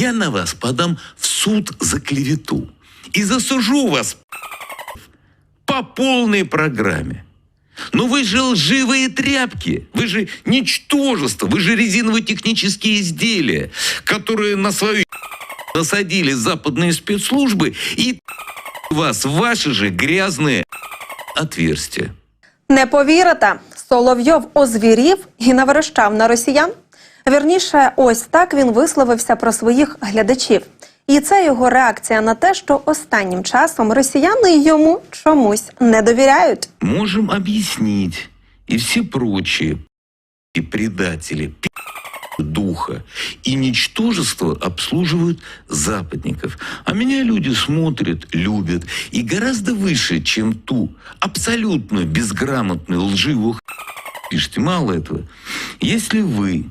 я на вас подам в суд за клевету и засужу вас по полной программе. Но вы же лживые тряпки, вы же ничтожество, вы же резиново-технические изделия, которые на свою насадили западные спецслужбы и вас в ваши же грязные отверстия. Не повірите, Соловйов озвірів і наверещав на росіян. Вірніше, ось так він висловився про своїх глядачів. І це його реакція на те, що останнім часом росіяни йому чомусь не довіряють. Можем объяснить. И все прочие и предатели пи*** духа и ничтожество обслуживают западников. А меня люди смотрят, любят и гораздо выше, чем ту абсолютно безграмотную, лживую х** пишите. Мало этого. Если вы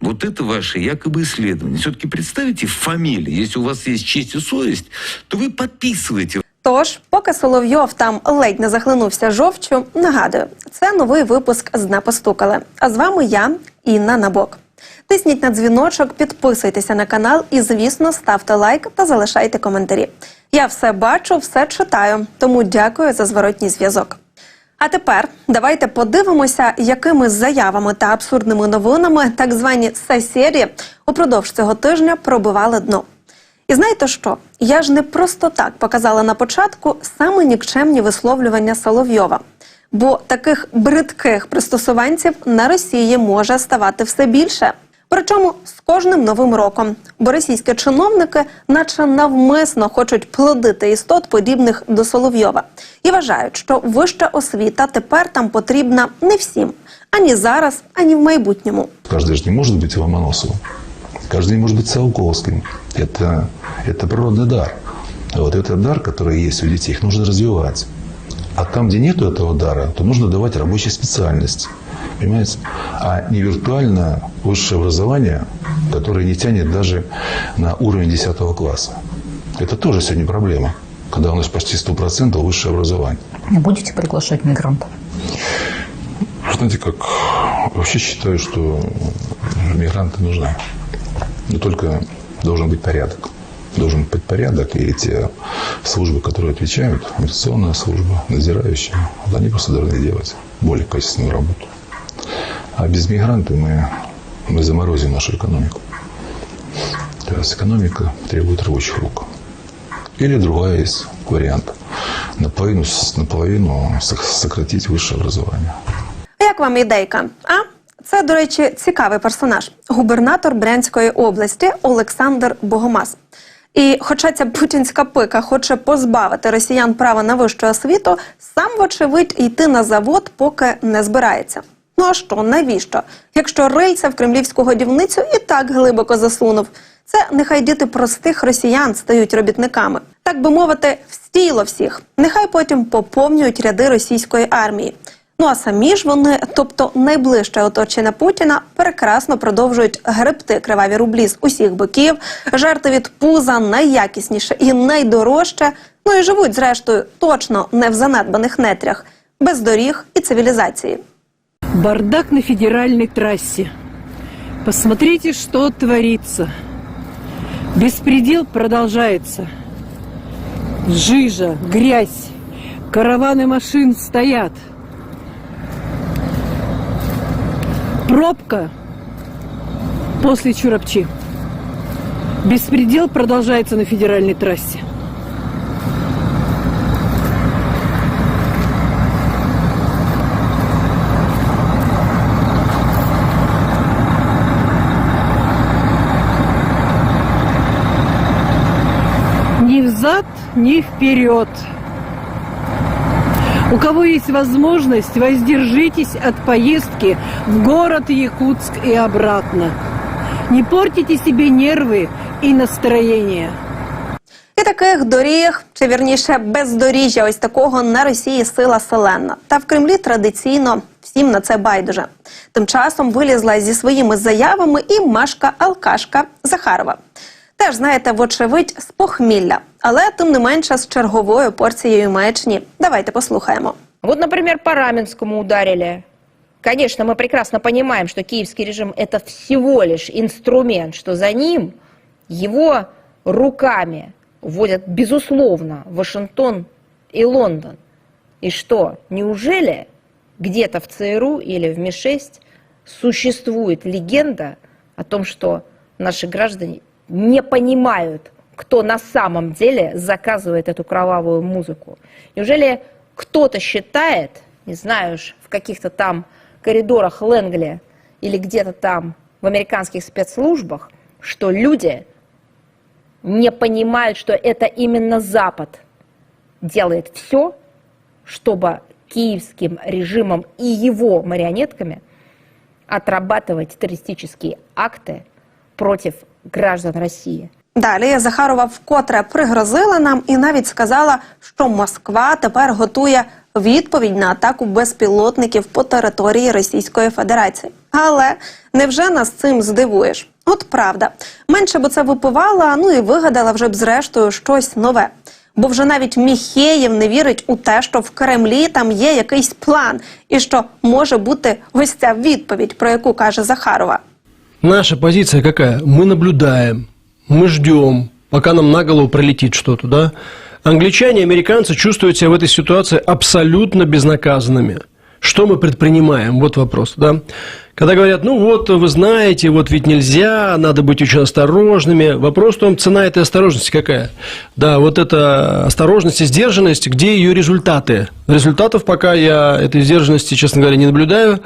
вот это ваше якобы исследование. Все-таки представите фамилии. Если у вас есть честь и совесть, то вы подписываете Тож, поки Соловйов там ледь не захлинувся жовчу, нагадую, це новий випуск з «Не постукали. А з вами я, Інна Набок. Тисніть на дзвіночок, підписуйтеся на канал і, звісно, ставте лайк та залишайте коментарі. Я все бачу, все читаю, тому дякую за зворотній зв'язок. А тепер давайте подивимося, якими заявами та абсурдними новинами так звані сесері упродовж цього тижня пробивали дно. І знаєте що? Я ж не просто так показала на початку саме нікчемні висловлювання Соловйова. Бо таких бридких пристосуванців на Росії може ставати все більше. Причому з кожним новим роком, бо російські чиновники, наче навмисно хочуть плодити істот, подібних до Соловйова, і вважають, що вища освіта тепер там потрібна не всім ані зараз, ані в майбутньому. Каждый же не может быть Ломоносовым. Каждый не может быть Циолковским. Это, это природный дар. Вот этот дар, который есть у детей, их нужно развивать. А там, где нет этого дара, то нужно давать рабочие специальности. Понимаете? А не виртуальное высшее образование, которое не тянет даже на уровень 10 класса. Это тоже сегодня проблема, когда у нас почти 100% высшее образование. Будете приглашать мигрантов? Знаете, как вообще считаю, что мигранты нужны. Но только должен быть порядок. Должен быть порядок, и те службы, которые отвечают, миграционная служба, надзирающая, вот они просто должны делать более качественную работу. А без мигрантов мы, мы заморозим нашу экономику. То есть экономика требует рабочих рук. Или другая есть вариант. Наполовину, наполовину сок- сократить высшее образование. А Як вам ідейка? А це, до речі, цікавий персонаж губернатор Брянської області Олександр Богомаз. І хоча ця путінська пика хоче позбавити росіян права на вищу освіту, сам, вочевидь, йти на завод поки не збирається. Ну а що, навіщо? Якщо рильця в кремлівську годівницю і так глибоко засунув, це нехай діти простих росіян стають робітниками. Так би мовити, встіло всіх. Нехай потім поповнюють ряди російської армії. Ну а самі ж вони, тобто найближче оточення Путіна, прекрасно продовжують гребти криваві рублі з усіх боків, жерти від пуза найякісніше і найдорожче. Ну і живуть, зрештою, точно не в занедбаних нетрях, без доріг і цивілізації. Бардак на федеральной трассе. Посмотрите, что творится. Беспредел продолжается. Жижа, грязь, караваны машин стоят. Пробка после Чурапчи. Беспредел продолжается на федеральной трассе. Ни взад, ни вперед. У кого есть возможность, воздержитесь от поездки в город Якутск и обратно. Не портите себе нервы и настроение. І таких доріг, чи вірніше бездоріжжя, ось такого на Росії сила селена. Та в Кремлі традиційно всім на це байдуже. Тим часом вилізла зі своїми заявами і Машка Алкашка Захарова. Теж знаєте, вочевидь, з похмілля, але тим не менше з черговою порцією маячні. Давайте послухаємо. Вот, например, по Раменскому ударили. Конечно, мы прекрасно понимаем, что киевский режим – это всего лишь инструмент, что за ним Его руками вводят, безусловно, Вашингтон и Лондон. И что, неужели где-то в ЦРУ или в МИ-6 существует легенда о том, что наши граждане не понимают, кто на самом деле заказывает эту кровавую музыку? Неужели кто-то считает, не знаю уж, в каких-то там коридорах Лэнгли или где-то там в американских спецслужбах, что люди не понимают, что это именно Запад делает все, чтобы киевским режимом и его марионетками отрабатывать террористические акты против граждан России. Далі Захарова вкотре пригрозила нам і навіть сказала, що Москва тепер готує відповідь на атаку безпілотників по території Російської Федерації. Але невже нас цим здивуєш? От правда, менше б це випивала, ну і вигадала вже б зрештою щось нове. Бо вже навіть Міхеєв не вірить у те, що в Кремлі там є якийсь план, і що може бути ось ця відповідь, про яку каже Захарова. Наша позиция какая? Мы наблюдаем, мы ждем, пока нам на голову пролетит что-то, да? Англичане и американцы чувствуют себя в этой ситуации абсолютно безнаказанными. Что мы предпринимаем? Вот вопрос, да? Когда говорят, ну вот, вы знаете, вот ведь нельзя, надо быть очень осторожными. Вопрос в том, цена этой осторожности какая? Да, вот эта осторожность и сдержанность, где ее результаты? Результатов пока я этой сдержанности, честно говоря, не наблюдаю.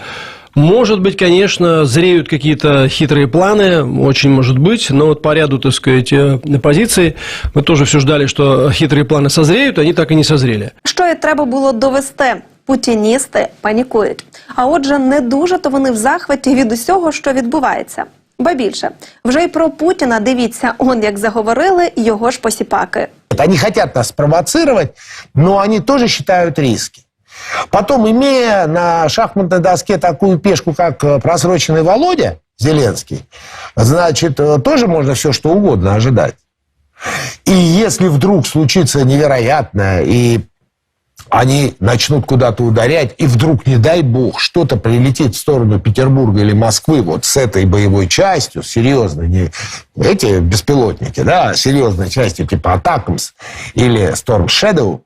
Может быть, конечно, зреют какие-то хитрые планы, очень может быть, но вот по ряду, так сказать, э, позиций мы тоже все ждали, что хитрые планы созреют, они так и не созрели. Що і треба було довести. Путіністи панікують. А отже, не дуже то вони в захваті від усього, що відбувається. Ба більше, вже й про Путіна дивіться, он як заговорили його ж посіпаки. Они хотят нас спровоцировать, но они тоже считают риски. Потом, имея на шахматной доске такую пешку, как э, просроченный Володя Зеленский, значит, э, тоже можно все что угодно ожидать. И если вдруг случится невероятное, и они начнут куда-то ударять, и вдруг, не дай бог, что-то прилетит в сторону Петербурга или Москвы вот с этой боевой частью, серьезной, не эти беспилотники, да, а серьезной частью типа Атакамс или Storm Shadow,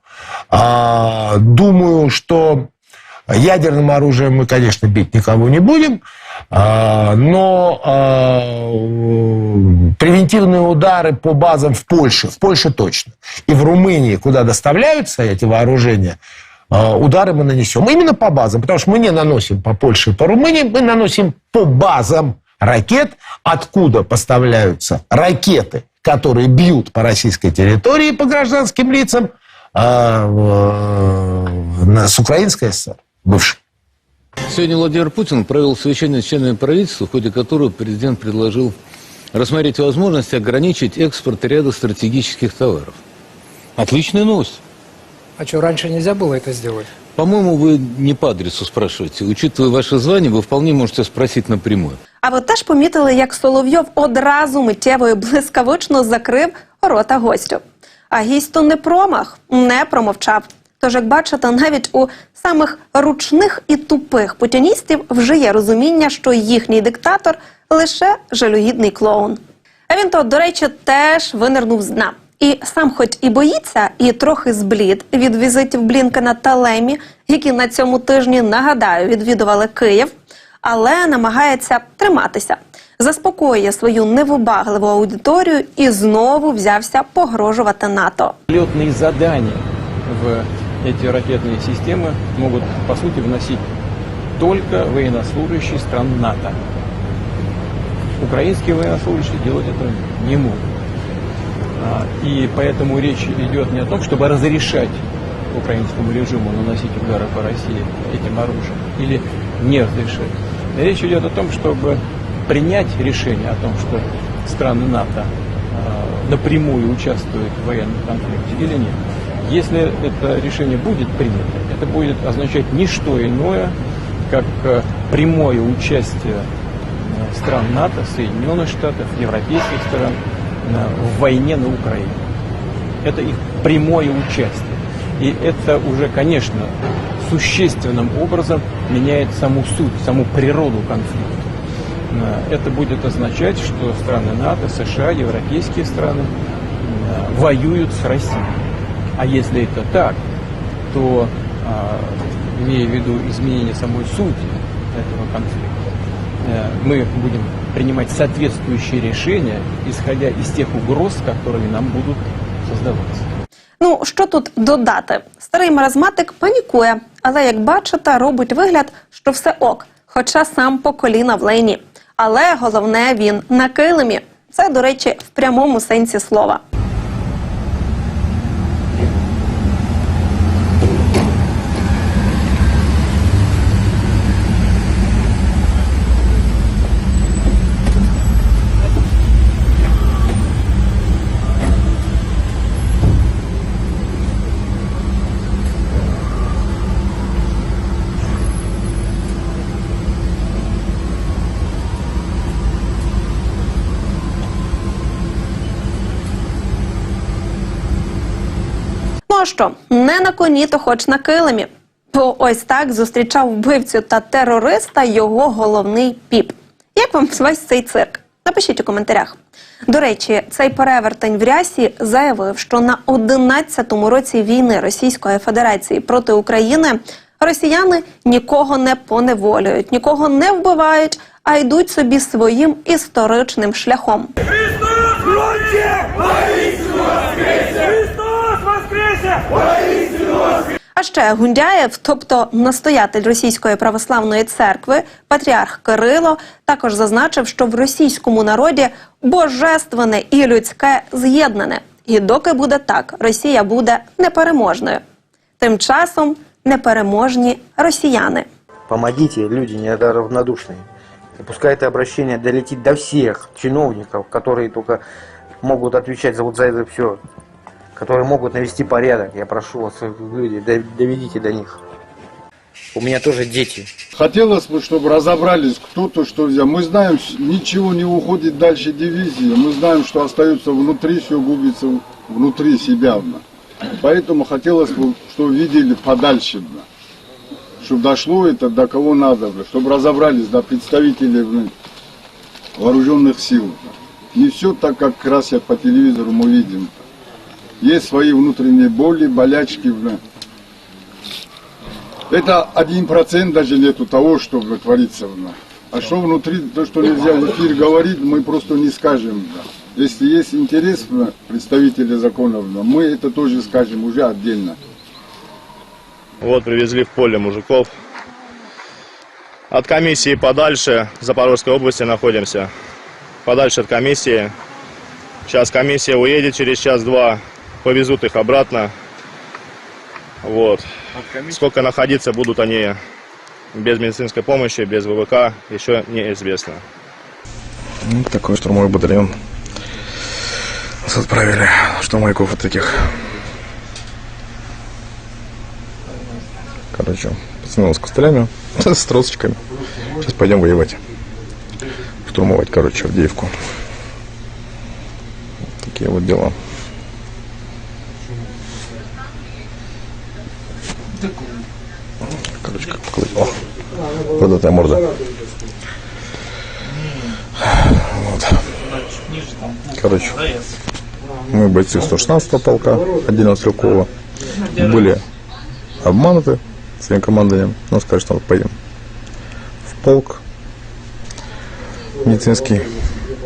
думаю, что ядерным оружием мы, конечно, бить никого не будем, а, но а, превентивные удары по базам в Польше, в Польше точно, и в Румынии, куда доставляются эти вооружения, а, удары мы нанесем. Именно по базам, потому что мы не наносим по Польше и по Румынии, мы наносим по базам ракет, откуда поставляются ракеты, которые бьют по российской территории, по гражданским лицам, а, в- на- с Украинской ССР, бывшей. Сегодня Владимир Путин провел совещание с членами правительства, в ходе которого президент предложил рассмотреть возможность ограничить экспорт ряда стратегических товаров. Отличная новость. А что, раньше нельзя было это сделать? По-моему, вы не по адресу спрашиваете. Учитывая ваше звание, вы вполне можете спросить напрямую. А ви теж помітили, як Соловйов одразу миттєво і блискавично закрив рота гостю. А гість то не промах, не промовчав. Тож, як бачите, навіть у самих ручних і тупих путіністів вже є розуміння, що їхній диктатор лише жалюгідний клоун. А він то, до речі, теж винирнув з дна. І сам, хоч і боїться, і трохи зблід від візитів Блінкена та Лемі, які на цьому тижні нагадаю відвідували Київ, але намагається триматися, заспокоює свою невибагливу аудиторію і знову взявся погрожувати НАТО. Летные задания в эти ракетные системы могут, по сути, вносить только военнослужащие стран НАТО. Украинские военнослужащие делать это не могут. А, И поэтому речь идет не о том, чтобы разрешать украинскому режиму наносить удары по России этим оружием или не разрешать. Речь идет о том, чтобы принять решение о том, что страны НАТО а, напрямую участвуют в военном конфликте или нет. Если это решение будет принято, это будет означать не что иное, как э, прямое участие э, стран НАТО, Соединенных Штатов, европейских стран э, в войне на Украине. Это их прямое участие. И это уже, конечно, существенным образом меняет саму суть, саму природу конфликта. э, это будет означать, что страны НАТО, США, европейские страны э, воюют с Россией. А если это так, то, э, имея в виду изменение самой сути этого конфликта, э, мы будем принимать соответствующие решения, исходя из тех угроз, которые нам будут создаваться. Ну що тут додати? Старий маразматик панікує, але як бачите, робить вигляд, що все ок, хоча сам по коліна в лейні. Але головне він на килимі. Це, до речі, в прямому сенсі слова. Що, не на коні, то хоч на килимі. Бо ось так зустрічав вбивцю та терориста його головний піп. Як вам весь цей цирк? Напишіть у коментарях. До речі, цей перевертень в рясі заявив, що на 11-му році війни Російської Федерації проти України росіяни нікого не поневолюють, нікого не вбивають, а йдуть собі своїм історичним шляхом. А ще Гундяєв, тобто настоятель Російської православної церкви, патріарх Кирило, також зазначив, що в російському народі божественне і людське з'єднане. І доки буде так, Росія буде непереможною. Тим часом непереможні росіяни. Помогите, люди неравнодушные. И пускай это обращение долетит до всех чиновников, которые только могут отвечать за вот за это все, Которые могут навести порядок. Я прошу вас, люди, до- доведите до них. У меня тоже дети. Хотелось бы, чтобы разобрались, кто-то что взял. Мы знаем, ничего не уходит дальше дивизии. Мы знаем, что остается внутри, все губится внутри себя. Поэтому хотелось бы, чтобы видели подальше. Чтобы дошло это до кого надо, чтобы разобрались до представителей вооруженных сил. Не все так, как раз я по телевизору мы видим. Есть свои внутренние боли, болячки. Это один процент даже нету того, что творится. А что внутри, то, что нельзя в эфир говорить, мы просто не скажем. Если есть интерес представителей законов, мы это тоже скажем уже отдельно. Вот привезли в поле мужиков. От комиссии подальше, в Запорожской области находимся. Подальше от комиссии. Сейчас комиссия уедет через час-два. Повезут их обратно. Вот. Сколько находиться будут они без медицинской помощи, без ВВК, еще неизвестно. Ну, такой штурмовой батальон нас отправили. Штурмовиков вот таких. Короче, пацаны с костылями, с тросочками. Сейчас пойдем воевать. Штурмовать, короче, Авдеевку. Такие вот дела. Короче, как покрыть. О, податая морда. Вот. Короче, мы бойцы 116 полка отдельно Стрелкова были обмануты своим командованием. Нам сказали, что поедем в полк медицинский.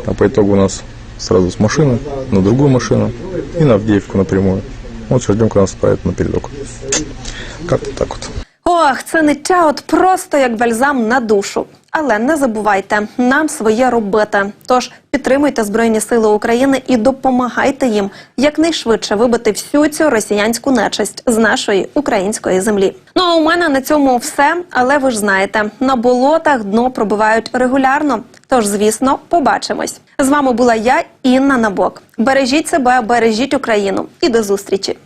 А по итогу у нас сразу с машины на другую машину и на Авдеевку напрямую. Вот сейчас ждем, когда нас отправят на передок. Как-то так вот. Ох, це ниття от просто як бальзам на душу. Але не забувайте, нам своє робити. Тож підтримуйте Збройні Сили України і допомагайте їм якнайшвидше вибити всю цю росіянську нечисть з нашої української землі. Ну а у мене на цьому все. Але ви ж знаєте, на болотах дно пробивають регулярно. Тож, звісно, побачимось. З вами була я, Інна Набок. Бережіть себе, бережіть Україну і до зустрічі.